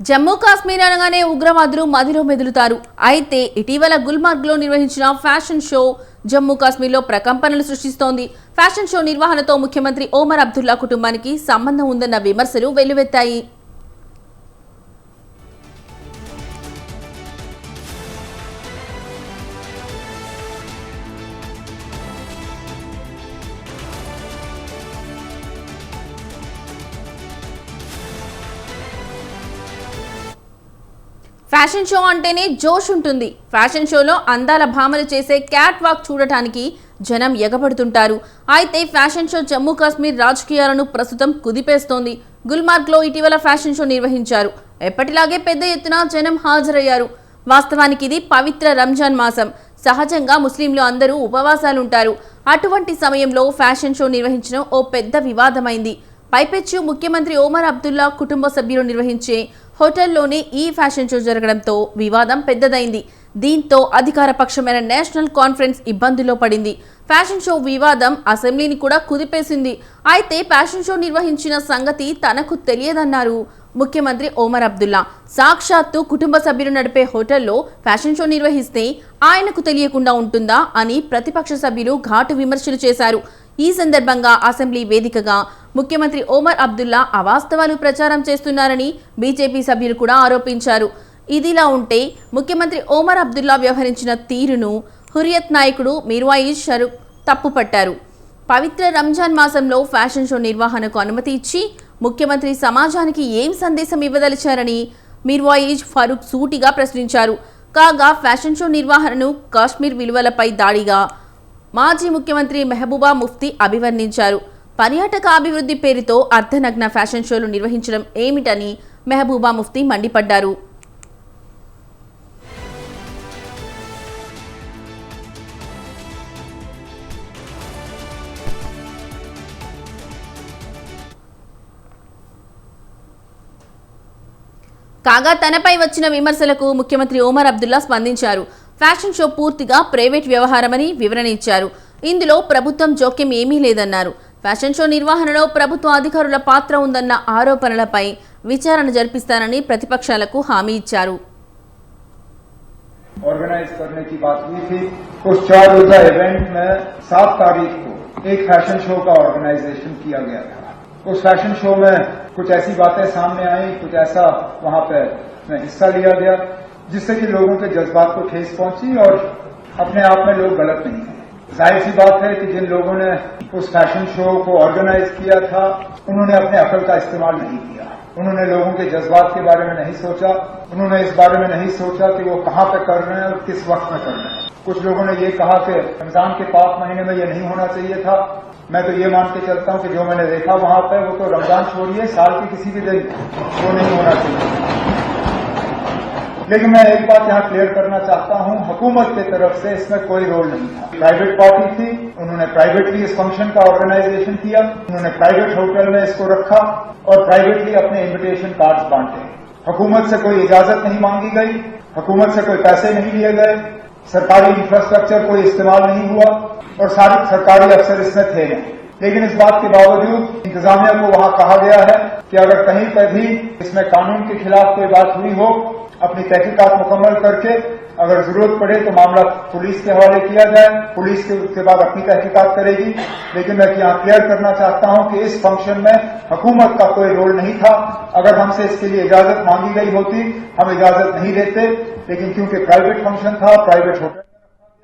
జమ్మూ కాశ్మీర్ అనగానే ఉగ్రవాదులు మదిలో మెదులుతారు. అయితే ఇటీవల గుల్మార్గ్లో నిర్వహించిన ఫ్యాషన్ షో జమ్మూ కాశ్మీర్లో ప్రకంపనలు సృష్టిస్తోంది. ఫ్యాషన్ షో నిర్వహణతో ముఖ్యమంత్రి ఓమర్ అబ్దుల్లా కుటుంబానికి సంబంధం ఉందన్న విమర్శలు వెల్లువెత్తాయి. ఫ్యాషన్ షో అంటేనే జోష్ ఉంటుంది. ఫ్యాషన్ షోలో అందాల భామలు చేసే క్యాట్ వాక్ చూడటానికి జనం ఎగబడుతుంటారు. అయితే ఫ్యాషన్ షో జమ్మూ కాశ్మీర్ రాజకీయాలను ప్రస్తుతం కుదిపేస్తోంది. గుల్మార్గ్లో ఇటీవల ఫ్యాషన్ షో నిర్వహించారు. ఎప్పటిలాగే పెద్ద ఎత్తున జనం హాజరయ్యారు. వాస్తవానికి ఇది పవిత్ర రంజాన్ మాసం. సహజంగా ముస్లింలు అందరూ ఉపవాసాలుంటారు. అటువంటి సమయంలో ఫ్యాషన్ షో నిర్వహించడం ఓ పెద్ద వివాదమైంది. పైపెచ్చు ముఖ్యమంత్రి ఓమర్ అబ్దుల్లా కుటుంబ సభ్యులు నిర్వహించే హోటల్లోనే ఈ ఫ్యాషన్ షో జరగడంతో వివాదం పెద్దదైంది. దీంతో అధికార పక్షమైన నేషనల్ కాన్ఫరెన్స్ ఇబ్బందిలో పడింది. ఫ్యాషన్ షో వివాదం అసెంబ్లీని కూడా కుదిపేసింది. అయితే ఫ్యాషన్ షో నిర్వహించిన సంగతి తనకు తెలియదన్నారు ముఖ్యమంత్రి ఓమర్ అబ్దుల్లా. సాక్షాత్తు కుటుంబ సభ్యులు నడిపే హోటల్లో ఫ్యాషన్ షో నిర్వహిస్తే ఆయనకు తెలియకుండా ఉంటుందా అని ప్రతిపక్ష సభ్యులు ఘాటు విమర్శలు చేశారు. ఈ సందర్భంగా అసెంబ్లీ వేదికగా ముఖ్యమంత్రి ఓమర్ అబ్దుల్లా అవాస్తవాలు ప్రచారం చేస్తున్నారని బీజేపీ సభ్యులు కూడా ఆరోపించారు. ఇదిలా ఉంటే ముఖ్యమంత్రి ఓమర్ అబ్దుల్లా వ్యవహరించిన తీరును హురియత్ నాయకుడు మిర్వాయిజ్ షరూక్ తప్పుపట్టారు. పవిత్ర రంజాన్ మాసంలో ఫ్యాషన్ షో నిర్వహణకు అనుమతి ఇచ్చి ముఖ్యమంత్రి సమాజానికి ఏం సందేశం ఇవ్వదలిచారని మిర్వాయిజ్ ఫరూక్ సూటిగా ప్రశ్నించారు. కాగా ఫ్యాషన్ షో నిర్వహణను కాశ్మీర్ విలువలపై దాడిగా మాజీ ముఖ్యమంత్రి మెహబూబా ముఫ్తీ అభివర్ణించారు. పర్యాటక అభివృద్ధి పేరుతో అర్ధనగ్న ఫ్యాషన్ షోలు నిర్వహించడం ఏమిటని మెహబూబా ముఫ్తీ మండిపడ్డారు. కాగా తనపై వచ్చిన విమర్శలకు ముఖ్యమంత్రి ఓమర్ అబ్దుల్లా స్పందించారు. ఫ్యాషన్ షో పూర్తిగా ప్రైవేట్ వ్యవహారమని వివరణ ఇచ్చారు. ఇందులో ప్రభుత్వం జోక్యం ఏమీ లేదన్నారు. ఫ్యాషన్ షో నిర్వహణలో ప్రభుత్వ అధికారుల పాత్ర ఉందన్న ఆరోపణలపై విచారణ జరిపిస్తానని ప్రతిపక్షాలకు హామీ ఇచ్చారు ऑर्गेनाइज करने की बात हुई थी उस चार रोजा इवेंट में सात तारीख को एक फैशन शो का ऑर्गेनाइजेशन किया गया था उस फैशन शो में कुछ ऐसी बातें सामने आई कुछ ऐसा वहां पे में हिस्सा लिया गया जिससे कि लोगों के जज्बात को ठेस पहुंची और अपने आप में लोग गलत नहीं है ظاہر سی بات ہے کہ جن لوگوں نے اس فیشن شو کو آرگنائز کیا تھا، انہوں نے اپنے عقل کا استعمال نہیں کیا۔ انہوں نے لوگوں کے جذبات کے بارے میں نہیں سوچا۔ انہوں نے اس بارے میں نہیں سوچا کہ وہ کہاں پہ کر رہے ہیں اور کس وقت میں کر رہے ہیں۔ کچھ لوگوں نے یہ کہا کہ رمضان کے پاک مہینے میں یہ نہیں ہونا چاہیے تھا۔ میں تو یہ مان کے چلتا ہوں کہ جو میں نے دیکھا وہاں پہ وہ تو رمضان چھوڑیے، سال کے کسی بھی دن وہ نہیں ہونا چاہیے۔ لیکن میں ایک بات یہاں کلیئر کرنا چاہتا ہوں، حکومت کی طرف سے اس میں کوئی رول نہیں تھا۔ پرائیویٹ پارٹی تھی، انہوں نے پرائیویٹلی اس فنکشن کا آرگنائزیشن کیا، انہوں نے پرائیویٹ ہوٹل میں اس کو رکھا اور پرائیویٹلی اپنے انویٹیشن کارڈز بانٹے۔ حکومت سے کوئی اجازت نہیں مانگی گئی، حکومت سے کوئی پیسے نہیں لیے گئے، سرکاری انفراسٹرکچر کوئی استعمال نہیں ہوا اور سارے سرکاری افسر اس میں تھے۔ نہیں لیکن اس بات کے باوجود انتظامیہ کو وہاں کہا گیا ہے کہ اگر کہیں پر بھی اس میں قانون کے خلاف کوئی بات ہوئی ہو، اپنی تحقیقات مکمل کر کے اگر ضرورت پڑے تو معاملہ پولیس کے حوالے کیا جائے، پولیس کے بعد اپنی تحقیقات کرے گی۔ لیکن میں یہاں کلیئر کرنا چاہتا ہوں کہ اس فنکشن میں حکومت کا کوئی رول نہیں تھا۔ اگر ہم سے اس کے لیے اجازت مانگی گئی ہوتی، ہم اجازت نہیں دیتے، لیکن کیونکہ پرائیویٹ فنکشن تھا پرائیویٹ ہوٹل